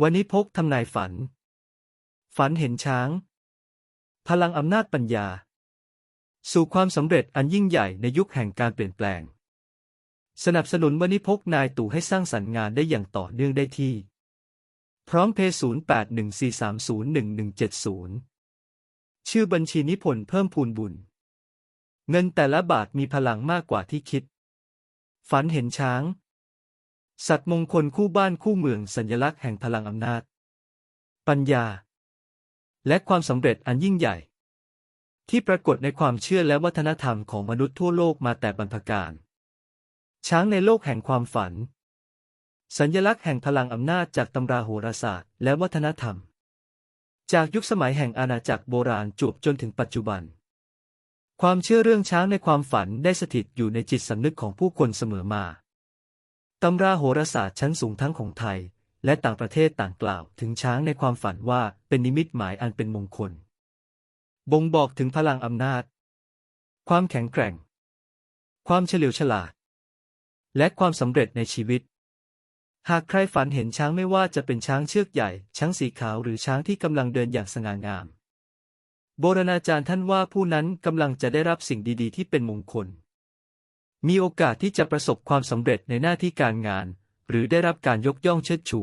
วันนี้พกทำนายฝัน ฝันเห็นช้าง พลังอำนาจปัญญา สู่ความสำเร็จอันยิ่งใหญ่ในยุคแห่งการเปลี่ยนแปลง สนับสนุนวันนี้พกนายตู่ให้สร้างสรรค์งานได้อย่างต่อเนื่องได้ที่ พร้อมเพย์0814301170 ชื่อบัญชีนิพนธ์เพิ่มพูนบุญ เงินแต่ละบาทมีพลังมากกว่าที่คิด ฝันเห็นช้าง สัตว์มงคลคู่บ้านคู่เมืองสัญลักษณ์แห่งพลังอำนาจ ปัญญา และความสำเร็จอันยิ่งใหญ่ ที่ปรากฏในความเชื่อและวัฒนธรรมของมนุษย์ทั่วโลกมาแต่บรรพกาลช้างในโลกแห่งความฝัน สัญลักษณ์แห่งพลังอำนาจจากตำราโหราศาสตร์และวัฒนธรรม จากยุคสมัยแห่งอาณาจักรโบราณจวบจนถึงปัจจุบัน ความเชื่อเรื่องช้างในความฝันได้สถิตอยู่ในจิตสำนึกของผู้คนเสมอมา ตำราโหราศาสตร์ชั้นสูงทั้งของไทย และต่างประเทศต่างกล่าวถึงช้างในความฝันว่าเป็นนิมิตหมายอันเป็นมงคล บ่งบอกถึงพลังอำนาจ ความแข็งแกร่ง ความเฉลียวฉลาด และความสำเร็จในชีวิต หากใครฝันเห็นช้างไม่ว่าจะเป็นช้างเชือกใหญ่ ช้างสีขาวหรือช้างที่กำลังเดินอย่างสง่างาม โบราณอาจารย์ท่านว่าผู้นั้นกำลังจะได้รับสิ่งดีๆ ที่เป็นมงคล มีโอกาสที่จะประสบความสำเร็จในหน้าที่การงาน หรือได้รับการยกย่องเชิดชู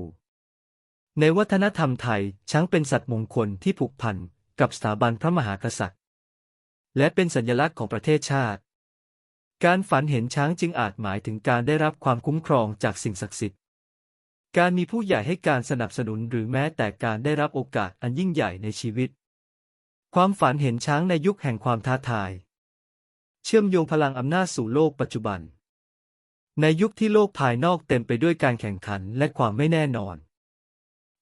ในวัฒนธรรมไทย ช้างเป็นสัตว์มงคลที่ผูกพันกับสถาบันพระมหากษัตริย์ และเป็นสัญลักษณ์ของประเทศชาติ การฝันเห็นช้างจึงอาจหมายถึงการได้รับความคุ้มครองจากสิ่งศักดิ์สิทธิ์ การมีผู้ใหญ่ให้การสนับสนุนหรือแม้แต่การได้รับโอกาสอันยิ่งใหญ่ในชีวิต ความฝันเห็นช้างในยุคแห่งความท้าทาย ชื่อมโยงพลังอำนาจสู่โลกปัจจุบัน ในยุคที่โลกภายนอกเต็มไปด้วยการแข่งขันและความไม่แน่นอน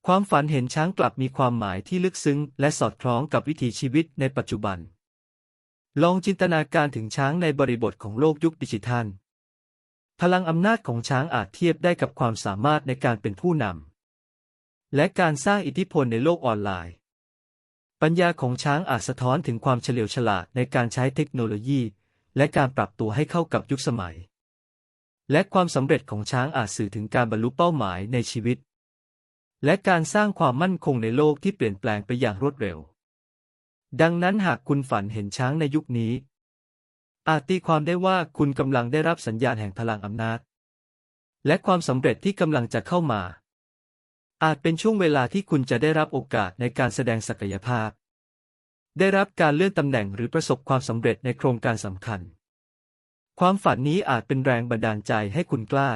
ความฝันเห็นช้างกลับมีความหมายที่ลึกซึ้ง และสอดคล้องกับวิถีชีวิตในปัจจุบัน ลองจินตนาการถึงช้างในบริบทของโลกยุคดิจิทัล พลังอำนาจของช้างอาจเทียบได้กับความสามารถในการเป็นผู้นำและการสร้างอิทธิพลในโลกออนไลน์ปัญญาของช้างอาจสะท้อนถึงความเฉลียวฉลาดในการใช้เทคโนโลยี และการปรับตัวให้เข้ากับยุคสมัย และความสำเร็จของช้างอาจสื่อถึงการบรรลุเป้าหมายในชีวิต และการสร้างความมั่นคงในโลกที่เปลี่ยนแปลงไปอย่างรวดเร็ว ดังนั้นหากคุณฝันเห็นช้างในยุคนี้ อาจตีความได้ว่าคุณกำลังได้รับสัญญาณแห่งพลังอำนาจ และความสำเร็จที่กำลังจะเข้ามาอาจเป็นช่วงเวลาที่คุณจะได้รับโอกาสในการแสดงศักยภาพ ได้รับการเลื่อนตำแหน่งหรือประสบความสำเร็จในโครงการสำคัญ ความฝันนี้อาจเป็นแรงบันดาลใจให้คุณกล้า